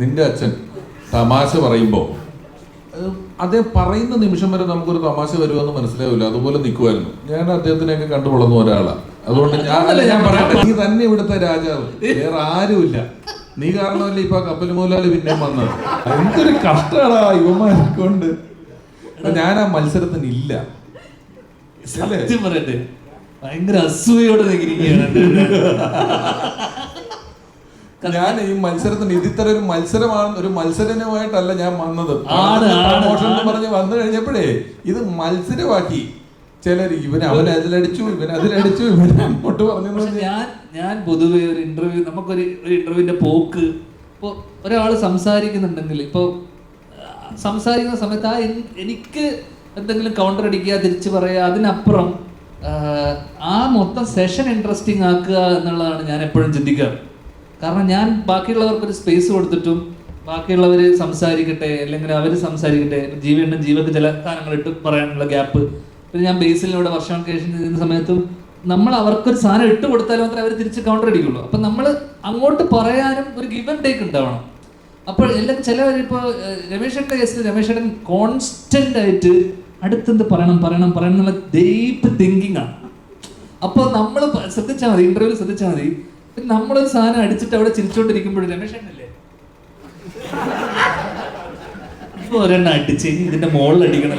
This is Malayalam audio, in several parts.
നിന്റെ അച്ഛൻ തമാശ പറയുമ്പോൾ അദ്ദേഹം പറയുന്ന നിമിഷം വരെ നമുക്കൊരു തമാശ വരുമെന്ന് മനസ്സിലാവില്ല. അതുപോലെ നിൽക്കുമായിരുന്നു ഞാൻ അദ്ദേഹത്തിനെയൊക്കെ കണ്ടു വളർന്ന ഒരാളാണ് അതുകൊണ്ട് ഞാൻ അല്ല ഞാൻ പറയട്ടെ നീ തന്നെ ഇവിടുത്തെ രാജാവ്. വേറെ ആരുമില്ല. നീ കാരണമല്ലേ ഇപ്പൊ കപ്പൽ മൂലാൽ പിന്നെ വന്നത്? എന്തൊരു കഷ്ടടാ യുവമാരെ കൊണ്ട് ഞാൻ ആ മത്സരത്തിന് ഇല്ല? സത്യം പറയട്ടെ. ഭയങ്കര അസൂയോടെ നിൽക്കുകയാണ്. ഞാൻ ഈ മത്സരത്തിന് ഇതിത്ര ഒരു മത്സരമാണ് ഒരു മത്സരമായിട്ടല്ല ഞാൻ വന്നത്. പ്രമോഷൻ എന്ന് പറഞ്ഞ് വന്നു കഴിഞ്ഞപ്പോഴേ ഇത് മത്സരമാക്കി. ചിലർ ഇവൻ അവൻ അതിലടിച്ചു ഇവൻ അതിലടിച്ചു ഇവൻ അങ്ങോട്ട് പറഞ്ഞു ഞാൻ ഞാൻ പൊതുവെ ഒരു ഇന്റർവ്യൂ നമുക്കൊരു ഒരു ഇന്റർവ്യൂവിന്റെ പോക്ക് ഇപ്പോൾ ഒരാൾ സംസാരിക്കുന്നുണ്ടെങ്കിൽ ഇപ്പോൾ സംസാരിക്കുന്ന സമയത്ത് ആ എനിക്ക് എന്തെങ്കിലും കൗണ്ടർ അടിക്കുക തിരിച്ചു പറയുക അതിനപ്പുറം ആ മൊത്തം സെഷൻ ഇൻട്രസ്റ്റിംഗ് ആക്കുക എന്നുള്ളതാണ് ഞാൻ എപ്പോഴും ചിന്തിക്കാറ്. കാരണം ഞാൻ ബാക്കിയുള്ളവർക്ക് ഒരു സ്പേസ് കൊടുത്തിട്ടും ബാക്കിയുള്ളവർ സംസാരിക്കട്ടെ അല്ലെങ്കിൽ അവർ സംസാരിക്കട്ടെ ജീവനും ജീവക്ക് ചില ഇട്ട് പറയാനുള്ള ഗ്യാപ്പ് പിന്നെ ഞാൻ ബേസിലൂടെ വർഷം കേഷൻ ചെയ്യുന്ന സമയത്തും നമ്മൾ അവർക്കൊരു സാധനം ഇട്ട് കൊടുത്താൽ മാത്രമേ അവർ തിരിച്ച് കൗണ്ടർ അടിക്കുള്ളൂ. അപ്പം നമ്മൾ അങ്ങോട്ട് പറയാനും ഒരു ഗിവൻ ടേക്ക് ഉണ്ടാവണം. അപ്പോൾ എല്ലാം ചിലവരിപ്പോൾ രമേശന്റെ കേസിൽ രമേശൻ കോൺസ്റ്റന്റ് ആയിട്ട് അടുത്തെന്ത് പറയണം പറയണം പറയണം എന്നുള്ള ഡീപ്പ് തിങ്കിങ് ആണ്. അപ്പോൾ നമ്മൾ ശ്രദ്ധിച്ചാൽ മതി ഇന്റർവ്യൂവിൽ ശ്രദ്ധിച്ചാൽ മതി. നമ്മളൊരു സാധനം അടിച്ചിട്ട് അവിടെ ചിരിച്ചോണ്ടിരിക്കുമ്പോഴും രമേശനല്ലേ ഇപ്പൊ ഒരെണ്ണം അടിച്ച് ഇതിന്റെ മുകളിൽ അടിക്കണം.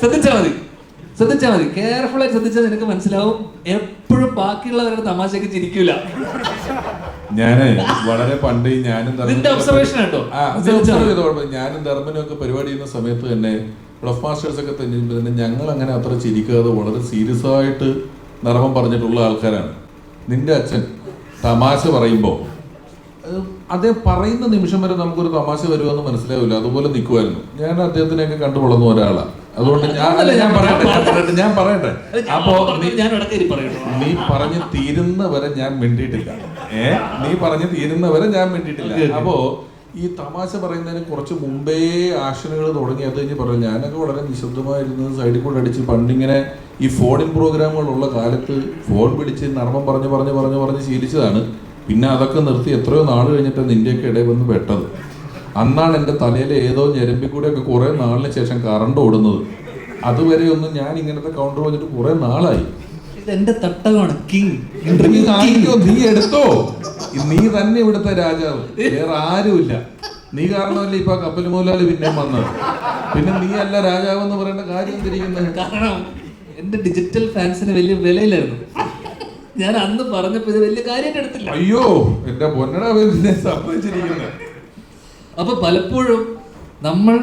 ശ്രദ്ധിച്ചാൽ മതി. ശ്രദ്ധിച്ചാൽ മതി. കെയർഫുൾ ആയി ശ്രദ്ധിച്ചാൽ നിനക്ക് മനസ്സിലാവും. എപ്പോഴും ബാക്കിയുള്ളവരുടെ തമാശക്ക് ചിരിക്കൂല. ഞാൻ വളരെ പണ്ട് ഞാനും observation കേട്ടോ. ഞാനും ധർമ്മനും ഒക്കെ പരിപാടി ചെയ്യുന്ന സമയത്ത് തന്നെ ബ്ലഫ് മാസ്റ്റേഴ്സ് ഒക്കെ തന്നെ തന്നെ ഞങ്ങൾ അങ്ങനെ അത്ര ചിരിക്കാതെ വളരെ സീരിയസ് ആയിട്ട് നർമ്മം പറഞ്ഞിട്ടുള്ള ആൾക്കാരാണ്. നിന്റെ അച്ഛൻ തമാശ പറയുമ്പോൾ അതേ പറയുന്ന നിമിഷം വരെ നമുക്കൊരു തമാശ വരുമെന്ന് മനസ്സിലാവില്ല. അതുപോലെ നിൽക്കുമായിരുന്നു ഞാൻ അദ്ദേഹത്തിനെയൊക്കെ കണ്ടു വളർന്ന ഒരാളാണ് അതുകൊണ്ട് ഞാൻ അല്ല ഞാൻ പറയട്ടെ. ഞാൻ പറയട്ടെ അപ്പോ നീ പറഞ്ഞ് തീരുന്ന വരെ ഞാൻ മിണ്ടിയിട്ടില്ല. ഏ? നീ പറഞ്ഞ് തീരുന്നവരെ ഞാൻ മിണ്ടിയിട്ടില്ല. അപ്പോ ഈ തമാശ പറയുന്നതിന് കുറച്ച് മുമ്പേ ആക്ഷനുകൾ തുടങ്ങി. അത് കഴിഞ്ഞ് പറഞ്ഞു ഞാനൊക്കെ വളരെ നിശബ്ദമായിരുന്നത് സൈഡിൽ കൂടെ അടിച്ച് പണ്ടിങ്ങനെ ഈ ഫോണിൻ പ്രോഗ്രാമുകളുള്ള കാലത്ത് ഫോൺ പിടിച്ച് നർമ്മം പറഞ്ഞ് പറഞ്ഞ് പറഞ്ഞ് പറഞ്ഞ് ശീലിച്ചതാണ്. പിന്നെ അതൊക്കെ നിർത്തി എത്രയോ നാൾ കഴിഞ്ഞിട്ട് നിന്റെയൊക്കെ ഇടയിൽ വന്ന് പെട്ടത്. അന്നാണ് എന്റെ തലയിലെ ഏതോ ഞരമ്പിൽ കൂടെയൊക്കെ കുറേ നാളിന് ശേഷം കറണ്ട് ഓടുന്നത്. അതുവരെ ഒന്നും ഞാൻ ഇങ്ങനത്തെ കൗണ്ടർ വന്നിട്ട് കുറേ നാളായി. എന്റെ തട്ടകമാണ് കിങ്. നീ എടുത്തോ? നീ തന്നെ ഇവിടുത്തെ രാജാവ്. വേറെ ആരുമില്ല. നീ കാരണമല്ലേ ഇപ്പൊ കപ്പൽ മൂലാൽ പിന്നെ വന്നത്? പിന്നെ നീ അല്ല രാജാവ് എന്ന് പറയേണ്ട കാര്യം തിരിക്കുന്നത് കാരണം എന്റെ ഡിജിറ്റൽ ഫാൻസിന് വലിയ വിലയിലായിരുന്നു ഞാൻ അന്ന് പറഞ്ഞപ്പോ ഇത് വലിയ കാര്യം എടുത്തില്ല അയ്യോ എന്റെ പൊന്നട പിന്നെ സംഭവിച്ചിരിക്കുന്നത് അപ്പൊ പലപ്പോഴും നമ്മൾ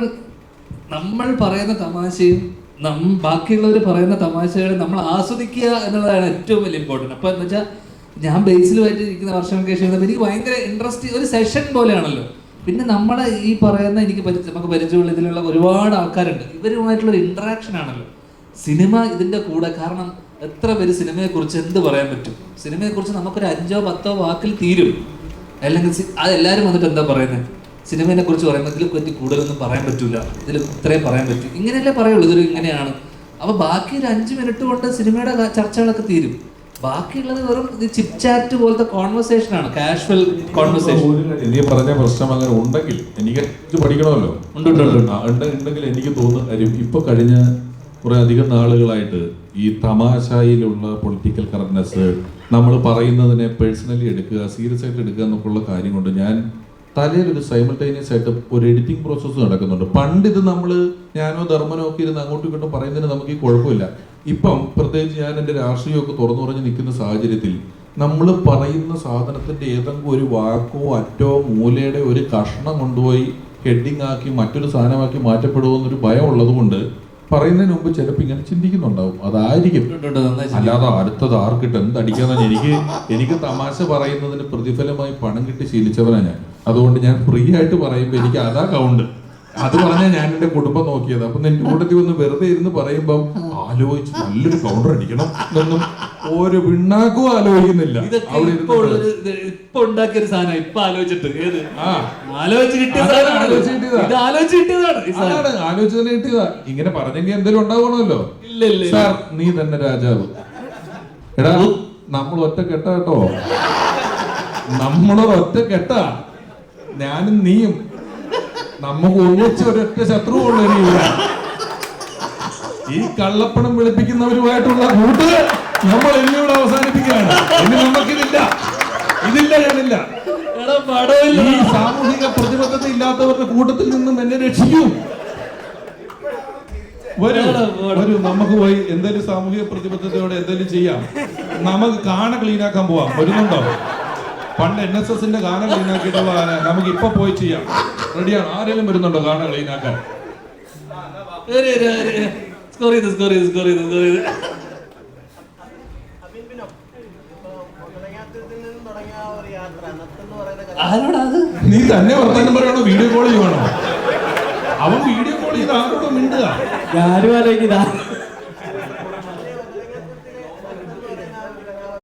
നമ്മൾ പറയുന്ന തമാശയും നം ബാക്കിയുള്ളവർ പറയുന്ന തമാശകൾ നമ്മൾ ആസ്വദിക്കുക എന്നുള്ളതാണ് ഏറ്റവും വലിയ ഇമ്പോർട്ടന്റ് അപ്പോൾ എന്ന് വെച്ചാൽ ഞാൻ ബേസിലുമായിട്ട് ഇരിക്കുന്ന വർഷം കേസ് എനിക്ക് ഭയങ്കര ഇൻട്രസ്റ്റ് ഒരു സെഷൻ പോലെയാണല്ലോ. പിന്നെ നമ്മളെ ഈ പറയുന്ന എനിക്ക് നമുക്ക് പരിചയമുള്ള ഇതിലുള്ള ഒരുപാട് ആൾക്കാരുണ്ട്. ഇവരുമായിട്ടുള്ള ഒരു ഇന്ററാക്ഷൻ ആണല്ലോ. സിനിമ ഇതിന്റെ കൂടെ കാരണം എത്ര പേര് സിനിമയെക്കുറിച്ച് എന്ത് പറയാൻ പറ്റും? സിനിമയെക്കുറിച്ച് നമുക്കൊരു അഞ്ചോ പത്തോ വാക്കിൽ തീരും. അല്ലെങ്കിൽ അതെല്ലാവരും വന്നിട്ട് എന്താ പറയുന്നത് സിനിമയെ കുറിച്ച് പറയുമ്പോൾ ഇതിൽ പറ്റി കൂടുതലൊന്നും പറയാൻ പറ്റില്ല ഇതിൽ ഇത്രയും പറയാൻ പറ്റും. ഇങ്ങനെയല്ലേ പറയുള്ളൂ ഇതൊരു ഇങ്ങനെയാണ്. അപ്പൊ ബാക്കി ഒരു അഞ്ച് മിനിറ്റ് കൊണ്ട് സിനിമയുടെ ചർച്ചകളൊക്കെ തീരും. ബാക്കിയുള്ളത് വെറും ചിപ് ചാറ്റ് പോലത്തെ കോൺവെർസേഷൻ ആണ്. കാഷ്വൽ കോൺവെർസേഷൻ നീ പറഞ്ഞ പ്രശ്നം അങ്ങനെ ഉണ്ടെങ്കിൽ എനിക്ക് ഇത് പഠിക്കണമല്ലോ. ഉണ്ടെങ്കിൽ എനിക്ക് തോന്നുന്ന കാര്യം ഇപ്പൊ കഴിഞ്ഞ കുറെ അധികം നാളുകളായിട്ട് ഈ തമാശയിലുള്ള പൊളിറ്റിക്കൽ കറക്റ്റ്നെസ് നമ്മൾ പറയുന്നതിനെ പേഴ്സണലി എടുക്കുക സീരിയസ് ആയിട്ട് എടുക്കുക എന്നൊക്കെയുള്ള കാര്യം കൊണ്ട് ഞാൻ തലയിൽ ഒരു സൈമിൾട്ടേനിയസ് ആയിട്ട് ഒരു എഡിറ്റിംഗ് പ്രോസസ്സ് നടക്കുന്നുണ്ട്. പണ്ട് ഇത് നമ്മൾ ഞാനോ ധർമ്മനോ ഒക്കെ ഇരുന്ന് അങ്ങോട്ടും ഇങ്ങോട്ടും പറയുന്നതിന് നമുക്ക് ഈ കുഴപ്പമില്ല. ഇപ്പം പ്രത്യേകിച്ച് ഞാൻ എന്റെ രാഷ്ട്രീയമൊക്കെ തുറന്നു പറഞ്ഞ് നിൽക്കുന്ന സാഹചര്യത്തിൽ നമ്മൾ പറയുന്ന സാധനത്തിന്റെ ഏതെങ്കിലും ഒരു വാക്കോ അറ്റോ മൂലയുടെ ഒരു കഷ്ണം കൊണ്ടുപോയി ഹെഡിങ് ആക്കി മറ്റൊരു സാധനമാക്കി മാറ്റപ്പെടുമോ എന്നൊരു ഭയം ഉള്ളതുകൊണ്ട് പറയുന്നതിന് മുമ്പ് ചിലപ്പോൾ ഇങ്ങനെ ചിന്തിക്കുന്നുണ്ടാവും. അതായിരിക്കും. അല്ലാതെ അടുത്തത് ആർക്കിട്ട് എന്തടിക്കാന്ന് എനിക്ക് എനിക്ക് തമാശ പറയുന്നതിന് പ്രതിഫലമായി പണം കിട്ടി ശീലിച്ചവനാണ് ഞാൻ. അതുകൊണ്ട് ഞാൻ ഫ്രീ ആയിട്ട് പറയുമ്പോൾ എനിക്ക് അതാ കൗണ്ട് അത് പറഞ്ഞാൽ ഞാൻ എന്റെ കുടുംബം നോക്കിയത്. അപ്പൊ എന്റെ കൂട്ടത്തിൽ വന്ന് വെറുതെ ഇരുന്ന് പറയുമ്പം ആലോചിച്ച് നല്ലൊരു കൗണ്ടർ അടിക്കണം എന്നൊന്നും ഒരു പിണ്ണാക്കും ആലോചിക്കുന്നില്ല. ഇപ്പൊ ഉണ്ടാക്കിയ ഒരു സാധനം ഇപ്പൊ ആലോചിച്ചിട്ട്. ഏത്? ആലോചിച്ച് കിട്ടിയതാ. കിട്ടിയതാണ് ആലോചിച്ച് തന്നെ ഇങ്ങനെ പറഞ്ഞെങ്കിൽ എന്തെങ്കിലും ഉണ്ടാവണല്ലോ. സാർ നീ തന്നെ രാജാവ്. എടാ നമ്മൾ ഒറ്റ കെട്ടാട്ടോ കേട്ടോ. നമ്മളൊരു ഒറ്റ കെട്ടാ ഞാനും നീയും. നമുക്ക് ഒന്നിച്ച് ഒരൊറ്റ ശത്രുവുള്ള. ഈ കള്ളപ്പണം വെളുപ്പിക്കുന്നവരുമായിട്ടുള്ള കൂട്ട് നമ്മൾ എന്നിവിടെ അവസാനിപ്പിക്കുകയാണ്. ഇനി നമുക്കിതില്ല. ഇതില്ല ഞാനില്ല ഈ സാമൂഹിക പ്രതിബദ്ധത ഇല്ലാത്തവരുടെ കൂട്ടത്തിൽ നിന്നും എന്നെ രക്ഷിക്കൂ. വരൂ വരൂ നമുക്ക് പോയി എന്തെങ്കിലും സാമൂഹിക പ്രതിബദ്ധതയോടെ എന്തെങ്കിലും ചെയ്യാം. നമുക്ക് കാണ ക്ലീനാക്കാൻ പോവാം. വരുന്നുണ്ടോ? പണ്ട് എൻ എസ് എസിന്റെ ഗാനം ക്ലീനാക്കിയിട്ടുള്ള ആന നമുക്ക് ഇപ്പൊ പോയി ചെയ്യാം. റെഡിയാണ് ആരെങ്കിലും വരുന്നുണ്ടോ ഗാന ക്ലീനാക്കാൻ സ്കോർ ചെയ്ത് സ്കോർ ചെയ്ത് സ്കോർ ചെയ്ത് സ്കോർ ചെയ്ത് ഇപ്പോ പൊതുനയാത്രത്തിൽ നിന്നും തുടങ്ങിയ ആ യാത്ര നത്തെന്ന് പറയുന്ന കഥ ആരോടാ അത്? നീ തന്നെ വർത്താനം പറയണോ വീഡിയോ കോൾ ചെയ്യണോ അവൻ വീഡിയോ കോൾ ചെയ്ത് ആരോടും മിണ്ടുക. ആരും ആലോചിക്കുന്ന